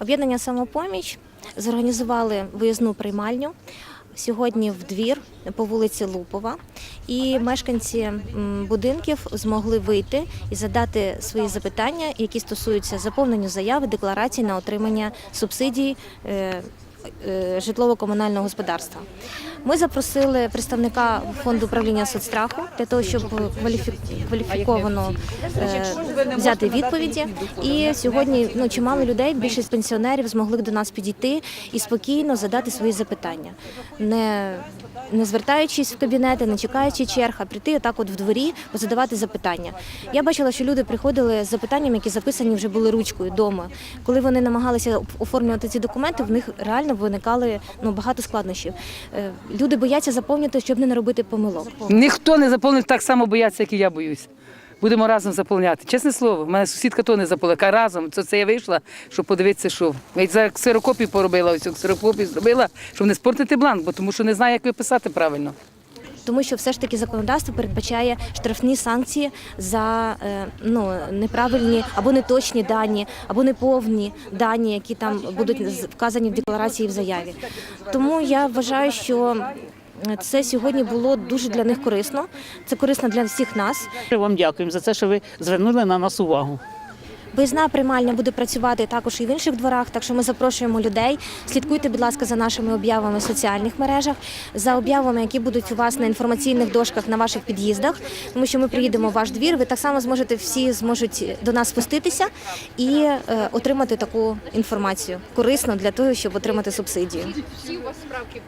Об'єднання самопоміч зорганізували виїзну приймальню. Сьогодні в двір по вулиці Лупова, і мешканці будинків змогли вийти і задати свої запитання, які стосуються заповнення заяви, декларацій на отримання субсидій е, житлово-комунального господарства. Ми запросили представника фонду управління соцстраху для того, щоб кваліфі- кваліфіковано е, взяти відповіді. І сьогодні ну чимало людей, більшість пенсіонерів змогли до нас підійти і спокійно задати свої запитання, не, не звертаючись в кабінети, не чекаючи черг, а прийти отак от в дворі, задавати запитання. Я бачила, що люди приходили з запитанням, які записані вже були ручкою вдома. Коли вони намагалися оформлювати ці документи, в них реально виникали ну багато складнощів. Е, Люди бояться заповнити, щоб не наробити помилок. Ніхто не заповнив так само бояться, як і я боюсь. Будемо разом заповняти. Чесне слово, в мене сусідка то не заповнила. Яка разом. Це, це я вийшла, щоб подивитися, що. Я за ксерокопію поробила, ось ксерокопію зробила, щоб не спортити бланк, бо тому що не знаю, як виписати правильно. Тому що все ж таки законодавство передбачає штрафні санкції за е, ну неправильні або неточні дані, або неповні дані, які там будуть вказані в декларації в заяві. Тому я вважаю, що це сьогодні було дуже для них корисно. Це корисно для всіх нас. Вам дякуємо за те, що ви звернули на нас увагу. Виїзна приймальня буде працювати також і в інших дворах, так що ми запрошуємо людей. Слідкуйте, будь ласка, за нашими об'явами в соціальних мережах, за об'явами, які будуть у вас на інформаційних дошках на ваших під'їздах, тому що ми приїдемо в ваш двір. Ви так само зможете всі зможуть до нас спуститися і е, отримати таку інформацію корисну для того, щоб отримати субсидію. Всі у вас справки